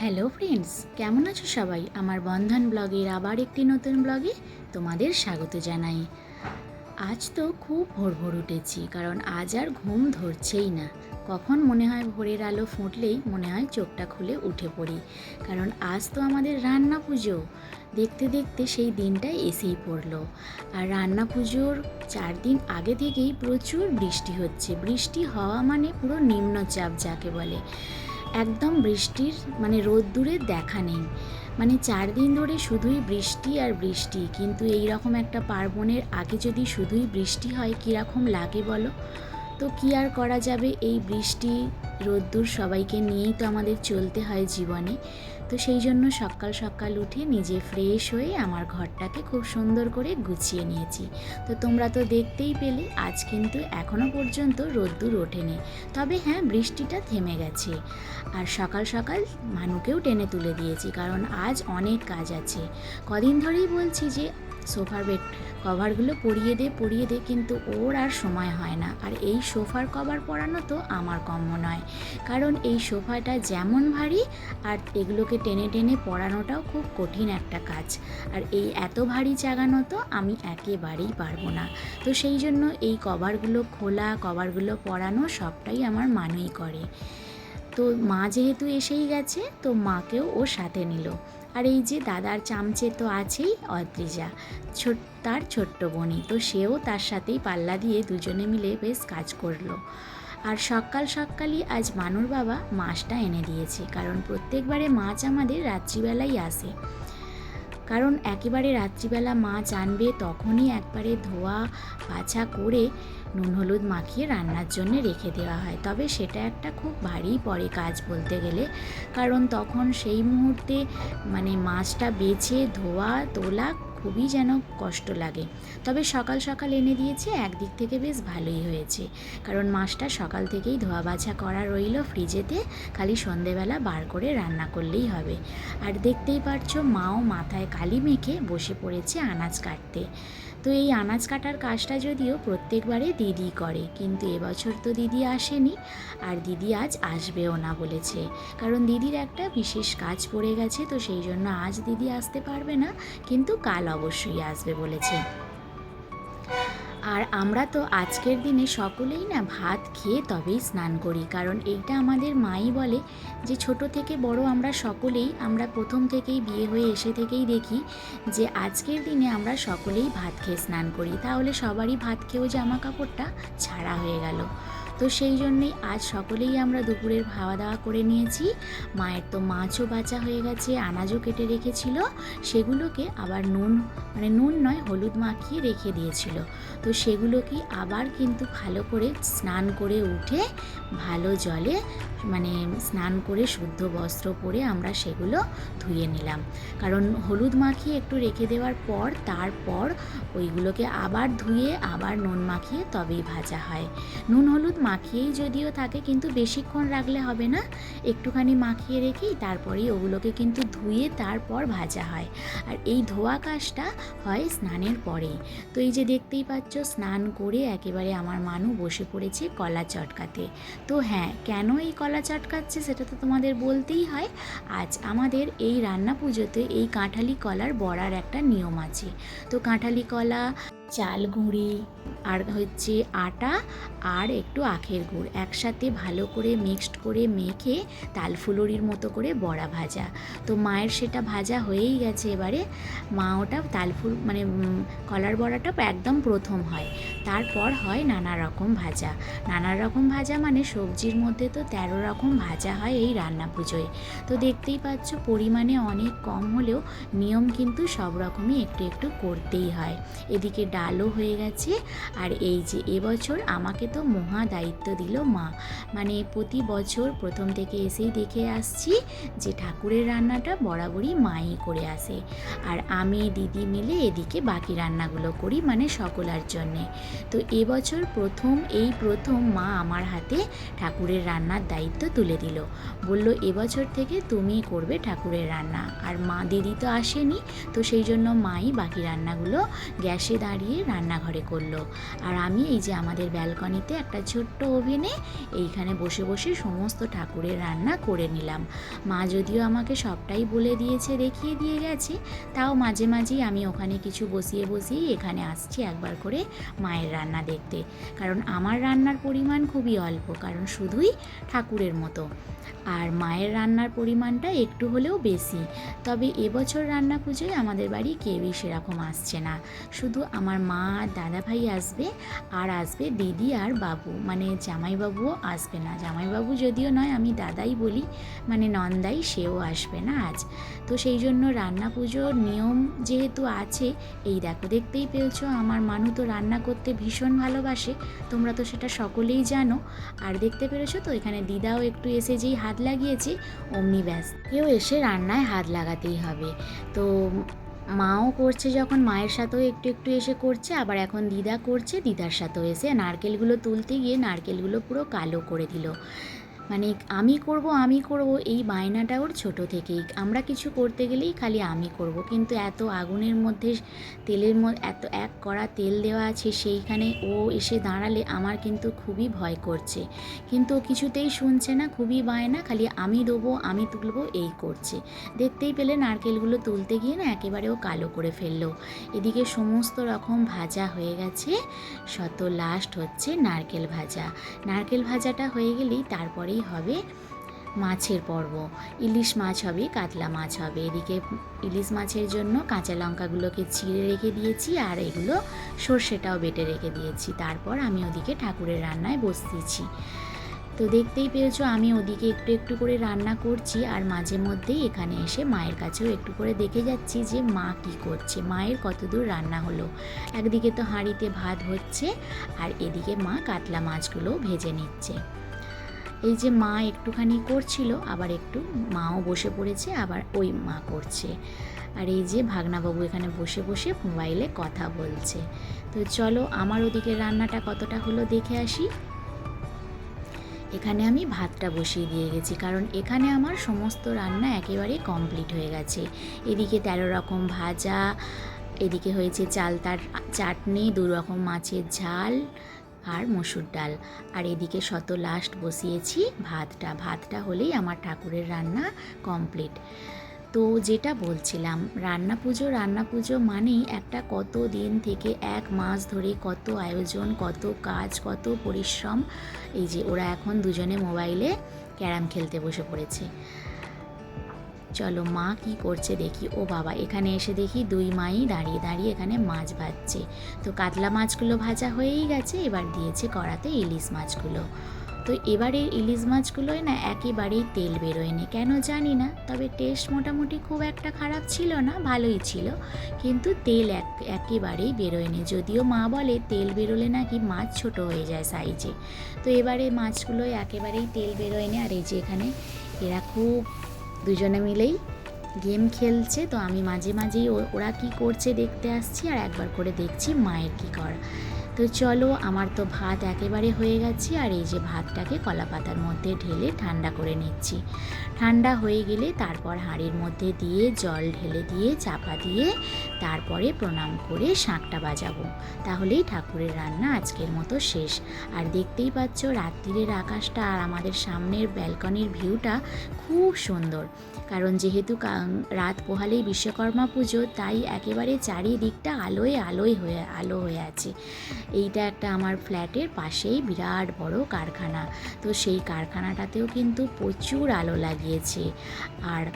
Hello friends, কেমন আছো সবাই? আমার বন্ধন ব্লগের আবার একটি নতুন ব্লগে তোমাদের স্বাগত জানাই। আজ তো খুব ভোর ভোর উঠেছি, কারণ আজ আর ঘুম ধরছেই না। কখন মনে হয় ভোরের আলো ফুটলেই মনে হয় চোখটা খুলে উঠে পড়ি, কারণ আজ তো আমাদের রান্না পুজো। দেখতে দেখতে সেই দিনটা এসেই পড়ল। আর রান্না পুজোর চার দিন আগে থেকেই প্রচুর বৃষ্টি হচ্ছে। বৃষ্টি হওয়া মানে পুরো নিম্নচাপ যাকে বলে। একদম বৃষ্টির মানে রোদ্দুরের দেখা নেই। মানে চার দিন ধরে শুধুই বৃষ্টি আর বৃষ্টি, কিন্তু এই রকম একটা পার্বণের আগে যদি শুধুই বৃষ্টি হয়, কীরকম লাগে বলো? তো কী আর করা যাবে? এই বৃষ্টি, রোদ্দুর সবাইকে নিয়েই তো আমাদের চলতে হয় জীবনে। তো সেই জন্য সকাল সকাল উঠে নিজে ফ্রেশ হয়ে আমার ঘরটাকে খুব সুন্দর করে গুছিয়ে নিয়েছি। তো তোমরা তো দেখতেই পেলে, আজ কিন্তু এখনও পর্যন্ত রোদ্দুর ওঠেনি। তবে হ্যাঁ বৃষ্টিটা থেমে গেছে। আর সকাল সকাল মানুকেও টেনে তুলে দিয়েছি, কারণ আজ অনেক কাজ আছে। কদিন ধরেই বলছি যে, সোফার বেড কভারগুলো পরিয়ে দে পরিয়ে দে, কিন্তু ওর আর সময় হয় না। আর এই সোফার কভার পরানো তো আমার কম্য নয়। কারণ এই সোফাটা যেমন ভারী আর এগুলোকে টেনে টেনে পড়ানোটাও খুব কঠিন একটা কাজ। আর এই এত ভারী চাগানো তো আমি একেবারেই পারব না। তো সেই জন্য এই কভারগুলো খোলা, কভারগুলো পরানো সবটাই আমার মানুই করে। তো মা যেহেতু এসেই গেছে, তো মাকেও ও সাথে নিল। আর এই যে দাদার চামচে তো আছেই অদ্রিজা, ছোট, তার ছোট্ট বোনই। তো সেও তার সাথেই পাল্লা দিয়ে দুজনে মিলে বেশ কাজ করল। আর সকাল সকালই আজ মানুর বাবা মাছটা এনে দিয়েছে, কারণ প্রত্যেকবারে মাছ আমাদের রাত্রিবেলাই আসে। কারণ একেবারে রাত্রিবেলা মাছ আনবে তখনই একবারে ধোয়া বাছা করে নুন হলুদ মাখিয়ে রান্নার জন্য রেখে দেওয়া হয়। তবে সেটা একটা খুব ভারী পড়ে কাজ বলতে গেলে, কারণ তখন সেই মুহূর্তে মানে মাছটা বেছে ধোয়া, তোলা খুবই যেন কষ্ট লাগে। তবে সকাল সকাল এনে দিয়েছে একদিক থেকে বেশ ভালোই হয়েছে। কারণ মাছটা সকাল থেকেই ধোয়া বাছা করা রইল ফ্রিজেতে, খালি সন্ধেবেলা বার করে রান্না করলেই হবে। আর দেখতেই পারছ, মাও মাথায় কালি মেখে বসে পড়েছে আনাজ কাটতে। তো এই আনাজ কাটার কাজটা যদিও প্রত্যেকবারে দিদি করে, কিন্তু এবছর তো দিদি আসেনি আর দিদি আজ আসবেও না বলেছে। কারণ দিদির একটা বিশেষ কাজ পড়ে গেছে, তো সেই জন্য আজ দিদি আসতে পারবে না, কিন্তু কাল অবশ্যই আসবে বলেছে। আর আমরা তো আজকের দিনে সকলেই না ভাত খেয়ে তবেই স্নান করি, কারণ এইটা আমাদের মাই বলে যে ছোট থেকে বড় আমরা সকলেই, আমরা প্রথম থেকেই বিয়ে হয়ে এসে থেকেই দেখি যে আজকের দিনে আমরা সকলেই ভাত খেয়ে স্নান করি। তাহলে সবারই ভাত খেয়েও জামা কাপড়টা ছাড়া হয়ে গেল। তো সেই জন্যেই আজ সকলেই আমরা দুপুরের খাওয়া দাওয়া করে নিয়েছি। মায়ের তো মাছও বাঁচা হয়ে গেছে, আনাজও কেটে রেখেছিল। সেগুলোকে আবার নুন মানে নুন নয়, হলুদ মাখিয়ে রেখে দিয়েছিল। তো সেগুলোকে আবার কিন্তু ভালো করে স্নান করে উঠে, ভালো জলে মানে স্নান করে শুদ্ধ বস্ত্র পরে আমরা সেগুলো ধুয়ে নিলাম। কারণ হলুদ মাখিয়ে একটু রেখে দেওয়ার পর, তারপর ওইগুলোকে আবার ধুয়ে, আবার নুন মাখিয়ে তবেই ভাজা হয়। নুন, হলুদ মাখিয়েই যদিও থাকে, কিন্তু বেশিক্ষণ রাখলে হবে না। একটুখানি মাখিয়ে রেখেই তারপরেই ওগুলোকে কিন্তু ধুয়ে তারপর ভাজা হয়। আর এই ধোয়া কাজটা হয় স্নানের পরে। তো এই যে দেখতেই পাচ্ছ, স্নান করে একেবারে আমার মানু বসে পড়েছে কলা চটকাতে। তো হ্যাঁ কেন এই কলা চটকাচ্ছে সেটা তো তোমাদের বলতেই হয়। আজ আমাদের এই রান্না পুজোতে এই কাঁঠালি কলার বড়ার একটা নিয়ম আছে। তো কাঁঠালি কলা চাল গুঁড়ি, আর হচ্ছে আটা আর একটু আখের গুড়। একসাথে ভালো করে মিক্সড করে মেখে তালফুলুরির মতো করে বড়া ভাজা। তো মায়ের সেটা ভাজা হয়েই গেছে এবারে। মা ওটা তালফুল মানে কলার বড়াটা একদম প্রথম হয়। তারপর হয় নানা রকম ভাজা। নানা রকম ভাজা মানে সবজির মধ্যে তো তেরো রকম ভাজা হয় এই রান্না পুজোয়। তো দেখতেই পাচ্ছ পরিমাণে অনেক কম হলেও নিয়ম কিন্তু সব রকমই একটু একটু করতেই হয়। এদিকে ডালও হয়ে গেছে। আর এই যে এবছর আমাকে তো মহা দায়িত্ব দিল মা। মানে প্রতি বছর প্রথম থেকে এসেই দেখে আসছি যে ঠাকুরের রান্নাটা বরাবরই মাই করে আসে। আর আমি, দিদি মিলে এদিকে বাকি রান্নাগুলো করি মানে সকলার জন্যে। তো এবছর প্রথম, এই প্রথম মা আমার হাতে ঠাকুরের রান্নার দায়িত্ব তুলে দিল। বলল, এবছর থেকে তুমি করবে ঠাকুরের রান্না। আর মা, দিদি তো আসেনি, তো সেই জন্য মাই বাকি রান্নাগুলো গ্যাসে দাঁড়িয়ে সরিয়ে রান্নাঘরে করল। আর আমি এই যে আমাদের ব্যালকনিতে একটা ছোট্ট ওভেনে এইখানে বসে বসে সমস্ত ঠাকুরের রান্না করে নিলাম। মা যদিও আমাকে সবটাই বলে দিয়েছে, দেখিয়ে দিয়ে গেছে, তাও মাঝে মাঝেই আমি ওখানে কিছু বসিয়ে বসিয়ে এখানে আসছি একবার করে মায়ের রান্না দেখতে। কারণ আমার রান্নার পরিমাণ খুবই অল্প, কারণ শুধুই ঠাকুরের মতো। আর মায়ের রান্নার পরিমাণটা একটু হলেও বেশি। তবে এবছর রান্না পুজোয় আমাদের বাড়ি কেউই সেরকম আসছে না। শুধু আমার মা আর দাদাভাই আসবে আর আসবে দিদি আর বাবু। মানে জামাইবাবুও আসবে না। জামাইবাবু যদিও নয়, আমি দাদাই বলি। মানে নন্দাই, সেও আসবে না আজ। তো সেই জন্য রান্না পুজোর নিয়ম যেহেতু আছে, এই দেখো, দেখতেই পেয়েছ, আমার মানু তো রান্না করতে ভীষণ ভালোবাসে। তোমরা তো সেটা সকলেই জানো। আর দেখতে পেরেছ তো, এখানে দিদাও একটু এসে যেই হাত লাগিয়েছে, অমনি ব্যাস। কেউ এসে রান্নায় হাত লাগাতেই হবে। তো মাও করছে যখন, মায়ের সাথেও একটু একটু এসে করছে, আবার এখন দিদা করছে, দিদার সাথেও এসে নারকেলগুলো তুলতে গিয়ে নারকেলগুলো পুরো কালো করে দিল। মানে আমি করব আমি করব, এই বায়নাটা ওর ছোট থেকেই। আমরা কিছু করতে গেলেই খালি আমি করব। কিন্তু এত আগুনের মধ্যে তেলের মধ্যে এত এক কড়া তেল দেওয়া আছে, সেইখানে ও এসে দাঁড়ালে আমার কিন্তু খুবই ভয় করছে। কিন্তু কিছুতেই শুনছে না, খুবই বায়না খালি আমি দেবো, আমি তুলবো, এই করছে। দেখতেই পেলে নারকেলগুলো তুলতে গিয়ে না একেবারে ও কালো করে ফেলল। এদিকে সমস্ত রকম ভাজা হয়ে গেছে। শত লাস্ট হচ্ছে নারকেল ভাজা। নারকেল ভাজাটা হয়ে গেলেই তারপরেই হবে মাছের পর্ব। ইলিশ মাছ হবে, কাতলা মাছ হবে। এদিকে ইলিশ মাছের জন্য কাঁচা লঙ্কাগুলোকে চিড়ে রেখে দিয়েছি আর এগুলো সর্ষেটাও বেটে রেখে দিয়েছি। তারপর আমি ওদিকে ঠাকুরের রান্নায় বসতেছি। তো দেখতেই পেয়েছ, আমি ওদিকে একটু একটু করে রান্না করছি আর মাঝে মধ্যেই এখানে এসে মায়ের কাছেও একটু করে দেখে যাচ্ছি যে মা কি করছে। মায়ের কতদূর রান্না হলো। একদিকে তো হাঁড়িতে ভাত হচ্ছে আর এদিকে মা কাতলা মাছগুলো ভেজে নিচ্ছে। এই যে মা একটুখানি করছিল, আবার একটু মাও বসে পড়েছে, আবার ওই মা করছে। আর এই যে ভাগনাবাবু এখানে বসে বসে মোবাইলে কথা বলছে। তো চলো আমার ওদিকে রান্নাটা কতটা হলো দেখে আসি। এখানে আমি ভাতটা বসিয়ে দিয়ে গেছি, কারণ এখানে আমার সমস্ত রান্না একেবারে কমপ্লিট হয়ে গেছে। এদিকে তেরো রকম ভাজা, এদিকে হয়েছে চালতার চাটনি, দু রকম মাছের ঝাল আর মসুর ডাল। আর এদিকে শত লাস্ট বসিয়েছি, ভাতটা। ভাতটা হলেই আমার ঠাকুরের রান্না কমপ্লিট তো যেটা বলছিলাম, রান্না পুজো রান্না পুজো মানেই একটা কত দিন থেকে এক মাস ধরে কত আয়োজন, কত কাজ, কত পরিশ্রম। এই যে ওরা এখন দুজনে মোবাইলে ক্যারাম খেলতে বসে পড়েছে। চলো মা কি করছে দেখি। ও বাবা, এখানে এসে দেখি দুই মাই দাঁড়িয়ে দাঁড়িয়ে এখানে মাছ ভাজছে। তো কাতলা মাছগুলো ভাজা হয়েই গেছে, এবার দিয়েছে কড়াতে ইলিশ মাছগুলো। তো এবারে ইলিশ মাছগুলোয় না একেবারেই তেল বেরোয়নি। কেন জানি না, তবে টেস্ট মোটামুটি খুব একটা খারাপ ছিল না, ভালোই ছিল। কিন্তু তেল এক, একেবারেই বেরোয়নি। যদিও মা বলে তেল বেরোলে নাকি মাছ ছোট হয়ে যায় সাইজে তো এবারে মাছগুলোয় একেবারেই তেল বেরোয়নি, আর এই যে এখানে এরা খুব দুজনে মিলেই গেম খেলছে, তো আমি মাঝে মাঝেই ওরা কি করছে দেখতে আসছি আর একবার করে দেখছি মায়ের কি করা। তো চলো, আমার তো ভাত একেবারে হয়ে গেছে আর এই যে ভাতটাকে কলা পাতার মধ্যে ঢেলে ঠান্ডা করে নিচ্ছি। ঠান্ডা হয়ে গেলে তারপর হাঁড়ির মধ্যে দিয়ে জল ঢেলে দিয়ে চাপা দিয়ে তারপরে প্রণাম করে শাঁখটা বাজাবো। তাহলেই ঠাকুরের রান্না আজকের মতো শেষ। আর দেখতেই পাচ্ছ, রাত্রিরের আকাশটা আর আমাদের সামনের ব্যালকনির ভিউটা খুব সুন্দর। কারণ যেহেতু রাত পোহালেই বিশ্বকর্মা পুজো, তাই একেবারে চারিদিকটা আলোয় আলোয় হয়ে, আলো হয়ে আছে। এইটা একটা আমার ফ্ল্যাটের পাশেই বিরাট বড় কারখানা। তো সেই কারখানাটাতেও কিন্তু প্রচুর আলো লাগিয়েছে। আর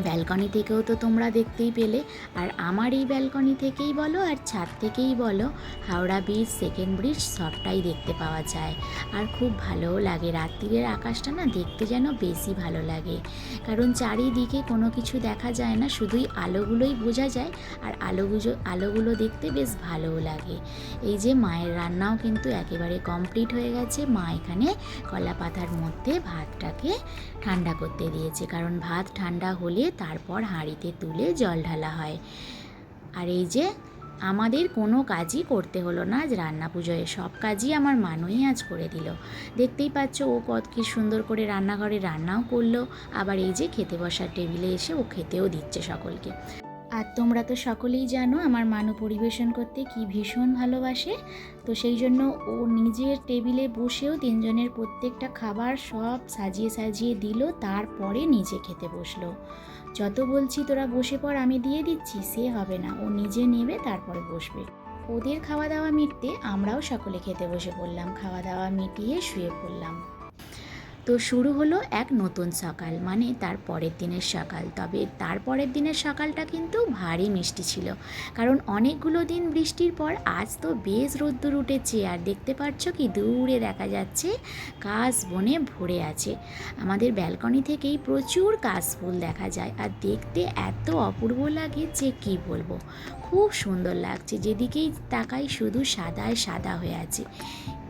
ব্যালকনি থেকেও তো তোমরা দেখতেই পেলে। আর আমার এই ব্যালকনি থেকেই বলো আর ছাদ থেকেই বলো, হাওড়া ব্রিজ সেকেন্ড ব্রিজ সবটাই দেখতে পাওয়া যায়। আর খুব ভালোও লাগে, রাত্রিরের আকাশটা না দেখতে যেন বেশি ভালো লাগে। কারণ চারিদিকে কোনো কিছু দেখা যায় না, শুধুই আলোগুলোই বোঝা যায় আর আলোগুলো আলোগুলো দেখতে বেশ ভালোও লাগে। এই যে মায়ের রান্নাও কিন্তু একেবারে কমপ্লিট হয়ে গেছে। মা এখানে কলা পাতার মধ্যে ভাতটাকে ঠান্ডা করতে দিয়েছে। কারণ ভাত ঠান্ডা হলে তারপর হাঁড়িতে তুলে জল ঢালা হয়। আর এই যে, আমাদের কোনো কাজই করতে হলো না আজ রান্না পুজোয়। সব কাজই আমার মানুই আজ করে দিল। দেখতেই পাচ্ছ ও কত কি সুন্দর করে রান্নাঘরে রান্নাও করল। আবার এই যে খেতে বসার টেবিলে এসে ও খেতেও দিচ্ছে সকলকে। আর তোমরা তো সকলেই জানো আমার মানু পরিবেশন করতে কি ভীষণ ভালোবাসে। তো সেই জন্য ও নিজের টেবিলে বসেও তিনজনের প্রত্যেকটা খাবার সব সাজিয়ে সাজিয়ে দিল, তারপরে নিজে খেতে বসল। যত বলছি তোরা বসে পর আমি দিয়ে দিচ্ছি, সে হবে না। ও নিজে নেবে, তারপরে বসবে। ওদের খাওয়া দাওয়া মিটতে আমরাও সকলে খেতে বসে পড়লাম। খাওয়া দাওয়া মিটিয়ে শুয়ে পড়লাম। তো শুরু হলো এক নতুন সকাল মানে তার পরের দিনের সকাল। তবে তার পরের দিনের সকালটা কিন্তু ভারী মিষ্টি ছিল। কারণ অনেকগুলো দিন বৃষ্টির পর আজ তো বেশ রোদ্দুর উঠেছে, আর দেখতে পাচ্ছ কি দূরে দেখা যাচ্ছে কাশ বনে ভরে আছে। আমাদের ব্যালকনি থেকেই প্রচুর কাশফুল দেখা যায়, আর দেখতে এত অপূর্ব লাগে যে কি বলব। খুব সুন্দর লাগছে, যেদিকেই তাকাই শুধু সাদায় সাদা হয়ে আছে।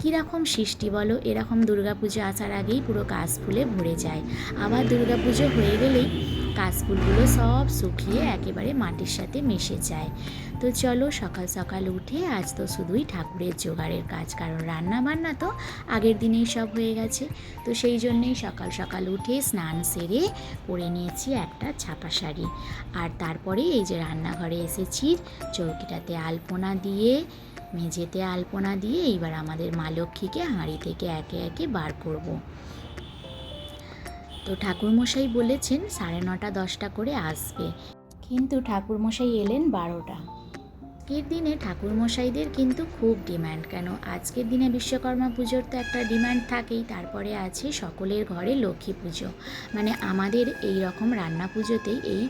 কীরকম সৃষ্টি বলো? এরকম দুর্গাপুজো আসার আগেই পুরো কাশফুলে ভরে যায়। আবার দুর্গাপুজো হয়ে গেলেই কাশফুলগুলো সব শুকিয়ে একেবারে মাটির সাথে মিশে যায়। তো চলো সকাল সকাল উঠে আজ তো শুধুই ঠাকুরের জোগাড়ের কাজ, কারণ রান্না বান্না তো আগের দিনেই সব হয়ে গেছে। তো সেই জন্যেই সকাল সকাল উঠে স্নান সেরে পরে নিয়েছি একটা ছাপা শাড়ি। আর তারপরে এই যে রান্নাঘরে এসেছি, চৌকিটাতে আলপনা দিয়ে মেঝেতে আলপনা দিয়ে এইবার আমাদের মা লক্ষ্মীকে হাঁড়ি থেকে একে একে বার করব। তো ঠাকুরমশাই বলেছেন, সাড়ে নটা দশটা করে আসবে। কিন্তু ঠাকুরমশাই এলেন বারোটা। আজকের দিনে ঠাকুরমশাইদের কিন্তু খুব ডিমান্ড, কেন? আজকের দিনে বিশ্বকর্মা পুজোর তো একটা ডিমান্ড থাকেই, তারপরে আছে সকলের ঘরে লক্ষ্মী পুজো। মানে আমাদের এই রকম রান্না পুজোতেই এই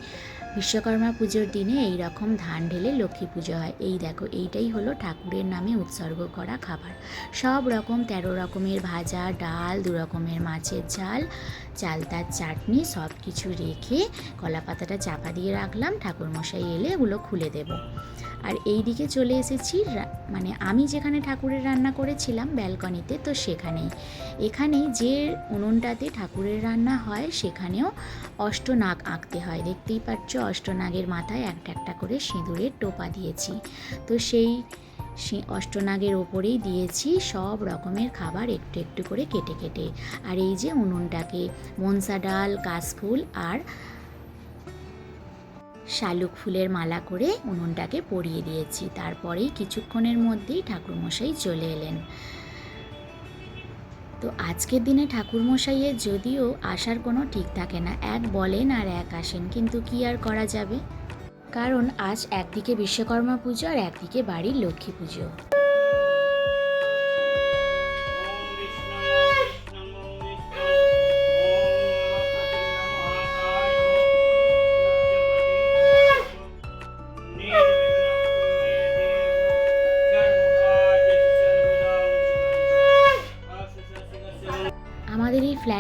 বিশ্বকর্মা পুজোর দিনে এই রকম ধান ঢেলে লক্ষ্মী পুজো হয়। এই দেখো, এইটাই হলো ঠাকুরের নামে উৎসর্গ করা খাবার। সব রকম তেরো রকমের ভাজা, ডাল, দু রকমের মাছের ঝাল, চালতার চাটনি, সব কিছু রেখে কলা পাতাটা চাপা দিয়ে রাখলাম। ঠাকুরমশাই এলে এগুলো খুলে দেব। আর এই দিকে চলে এসেছি মানে আমি যেখানে ঠাকুরের রান্না করেছিলাম ব্যালকনিতে, তো সেখানেই। এখানেই যে উনুনটাতে ঠাকুরের রান্না হয়, সেখানেও অষ্টনাগ আঁকতে হয়। দেখতেই পাচ্ছ অষ্টনাগের মাথায় একটা একটা করে সিঁদুরের টোপা দিয়েছি। তো সেই অষ্টনাগের ওপরেই দিয়েছি সব রকমের খাবার একটু একটু করে কেটে কেটে। আর এই যে উনুনটাকে, মনসা ডাল, কাশফুল আর শালুক ফুলের মালা করে উনুনটাকে পরিয়ে দিয়েছি। তারপরেই কিছুক্ষণের মধ্যেই ঠাকুরমশাই চলে এলেন। তো আজকের দিনে ঠাকুরমশাইয়ের যদিও আসার কোনো ঠিক থাকে না, এক বলেন আর এক আসেন, কিন্তু কি আর করা যাবে? কারণ আজ একদিকে বিশ্বকর্মা পুজো আর একদিকে বাড়ির লক্ষ্মী পুজো।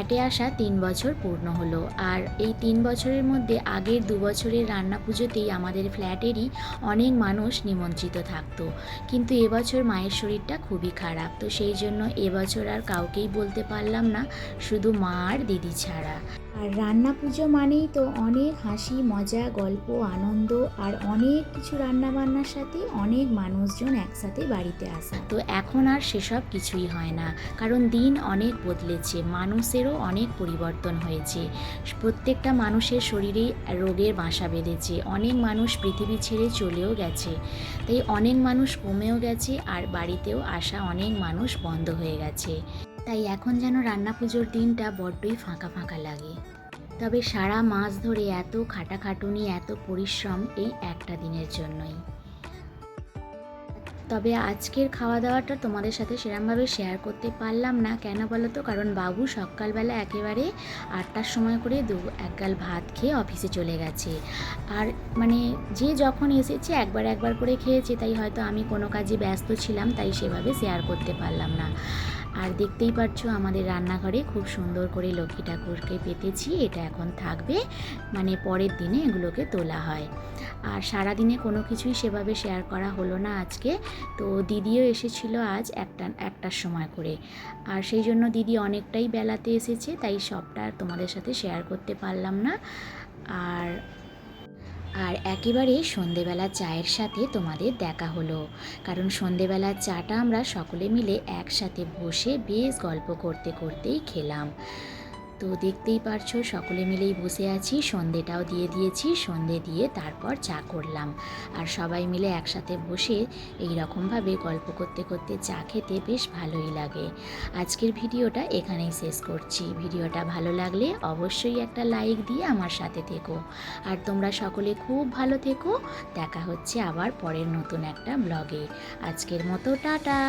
ফ্ল্যাটে আসা তিন বছর পূর্ণ হলো। আর এই তিন বছরের মধ্যে আগের দু বছরের রান্না পুজোতেই আমাদের ফ্ল্যাটেরই অনেক মানুষ নিমন্ত্রিত থাকতো। কিন্তু এবছর মায়ের শরীরটা খুবই খারাপ। তো সেই জন্য এবছর আর কাউকেই বলতে পারলাম না, শুধু মা আর দিদি ছাড়া। আর রান্না পুজো মানেই তো অনেক হাসি, মজা, গল্প, আনন্দ আর অনেক কিছু রান্না বান্নার সাথে অনেক মানুষজন একসাথে বাড়িতে আসা। তো এখন আর সেসব কিছুই হয় না। কারণ দিন অনেক বদলেছে। মানুষেরও অনেক পরিবর্তন হয়েছে। প্রত্যেকটা মানুষের শরীরেই রোগের বাসা বেঁধেছে। অনেক মানুষ পৃথিবী ছেড়ে চলেও গেছে। তাই অনেক মানুষ কমেও গেছে আর বাড়িতেও আসা অনেক মানুষ বন্ধ হয়ে গেছে। তাই এখন যেন রান্না পুজোর দিনটা বড্ডই ফাঁকা ফাঁকা লাগে। তবে সারা মাস ধরে এত খাটাখাটুনি, এত পরিশ্রম এই একটা দিনের জন্যই। তবে আজকের খাওয়া দাওয়াটা তোমাদের সাথে সেরমভাবে শেয়ার করতে পারলাম না। কেন বলো তো? কারণ বাবু সকালবেলা একেবারে আটটার সময় করে দু একগাল ভাত খেয়ে অফিসে চলে গেছে। আর মানে যে যখন এসেছে একবার একবার করে খেয়েছে, তাই হয়তো আমি কোনো কাজে ব্যস্ত ছিলাম, তাই সেভাবে শেয়ার করতে পারলাম না। আর দেখতেই পাচ্ছ আমাদের রান্নাঘরে খুব সুন্দর করে লক্ষ্মী ঠাকুরকে পেতেছি। এটা এখন থাকবে। মানে পরের দিনে এগুলোকে তোলা হয়। আর সারাদিনে কোনো কিছুই সেভাবে শেয়ার করা হলো না আজকে। তো দিদিও এসেছিল আজ একটা, একটার সময় করে। আর সেই জন্য দিদি অনেকটাই বেলাতে এসেছে, তাই সবটা তোমাদের সাথে শেয়ার করতে পারলাম না। আর আর একেবারে সন্ধেবেলা চায়ের সাথে তোমাদের দেখা হলো। কারণ সন্ধেবেলা চাটা আমরা সকলে মিলে একসাথে বসে বেশ গল্প করতে করতেই খেলাম। তো দেখতেই পারছ, সকলে মিলেই বসে আছি। সন্ধেটাও দিয়ে দিয়েছি, সন্ধে দিয়ে তারপর চা করলাম। আর সবাই মিলে একসাথে বসে এই রকমভাবে গল্প করতে করতে চা খেতে বেশ ভালোই লাগে। আজকের ভিডিওটা এখানেই শেষ করছি। ভিডিওটা ভালো লাগলে অবশ্যই একটা লাইক দিয়ে আমার সাথে থেকো। আর তোমরা সকলে খুব ভালো থেকো। দেখা হচ্ছে আবার পরের নতুন একটা ব্লগে। আজকের মতো, টাটা!